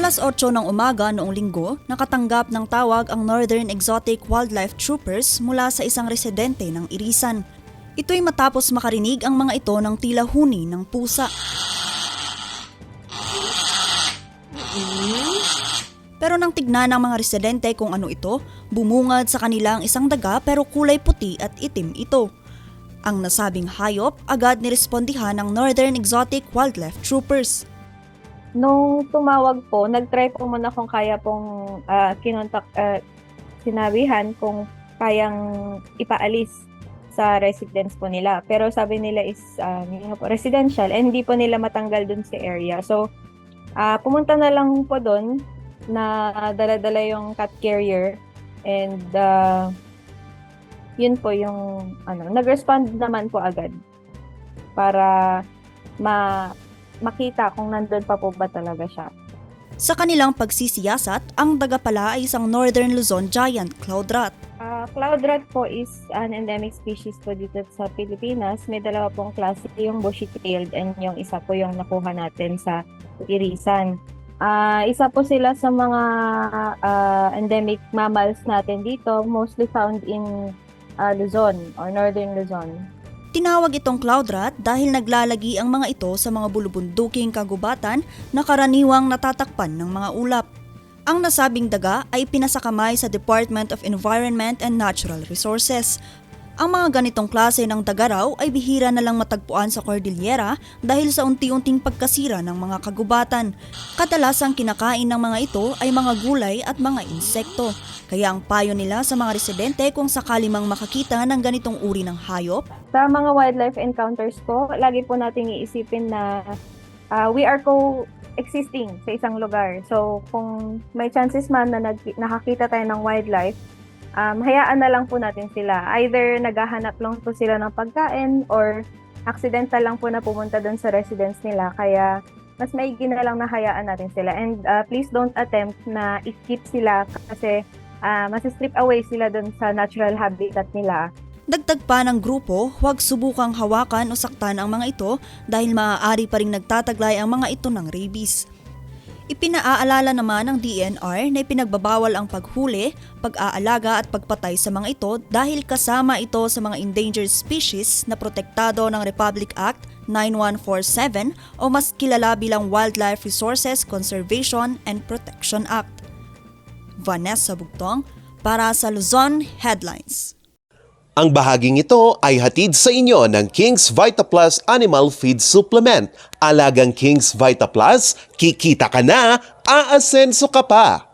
Alas 8 ng umaga noong linggo, nakatanggap ng tawag ang Northern Exotic Wildlife Troopers mula sa isang residente ng Irisan. Ito'y matapos makarinig ang mga ito ng tila huni ng pusa. Pero nang tignan ng mga residente kung ano ito, bumungad sa kanila ang isang daga pero kulay puti at itim ito. Ang nasabing hayop agad nirespondihan ng Northern Exotic Wildlife Troopers. Nung tumawag po, nag-try po muna kung kaya pong ah, kinontak, ah, sinabihan kung kayang ipaalis sa residence po nila. Pero sabi nila is nga po, residential and hindi po nila matanggal dun sa area. So, ah, pumunta na lang po dun na dala-dala yung cat carrier and ah, yun po yung ano, nag-respond naman po agad para ma makita kung nandun pa po ba talaga siya. Sa kanilang pagsisiyasat, ang daga pala ay isang Northern Luzon giant cloud rat. Ah, cloud rat po is an endemic species po dito sa Pilipinas. May dalawa pong klase, yung bushy-tailed and yung isa po yung nakuha natin sa irisan. Ah, isa po sila sa mga ah, endemic mammals natin dito, mostly found in ah, Luzon or Northern Luzon. Tinawag itong cloud rat dahil naglalagi ang mga ito sa mga bulubunduking kagubatan na karaniwang natatakpan ng mga ulap. Ang nasabing daga ay pinasakamay sa Department of Environment and Natural Resources. Ang mga ganitong klase ng daga raw ay bihira na lang matagpuan sa Cordillera dahil sa unti-unting pagkasira ng mga kagubatan. Kadalasang kinakain ng mga ito ay mga gulay at mga insekto. Kaya ang payo nila sa mga residente kung sakali mang makakita ng ganitong uri ng hayop Sa mga wildlife encounters po, lagi po nating iisipin na ah, we are co-existing sa isang lugar. So, kung may chances man na nakakita tayo ng wildlife, um, hayaan na lang po natin sila. Either naghahanap lang po sila ng pagkain or accidental lang po na pumunta doon sa residence nila. Kaya, mas maigi na lang na hayaan natin sila. And ah, please don't attempt na i-keep sila kasi uh, strip away sila doon sa natural habitat nila. Dagdag pa ng grupo, huwag subukang hawakan o saktan ang mga ito dahil maaari pa ring nagtataglay ang mga ito ng rabies. Ipinaaalala naman ng DNR na ipinagbabawal ang paghuli, pag-aalaga at pagpatay sa mga ito dahil kasama ito sa mga endangered species na protektado ng Republic Act 9147 o mas kilala bilang Wildlife Resources Conservation and Protection Act. Vanessa Bugtong para sa Luzon Headlines. Ang bahaging ito ay hatid sa inyo ng King's Vita Plus Animal Feed Supplement. Alagang King's Vita Plus, kikita ka na, aasenso ka pa.